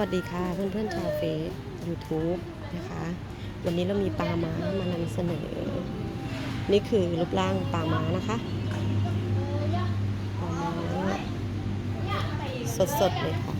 วัสดีค่ะเพื่อนๆชาวเฟซยูทูบนะคะ วันนี้เรามีปลาม้ามานำเสนอ นี่คือรูปร่างปลาม้านะคะปลาม้าสดๆเลยค่ะ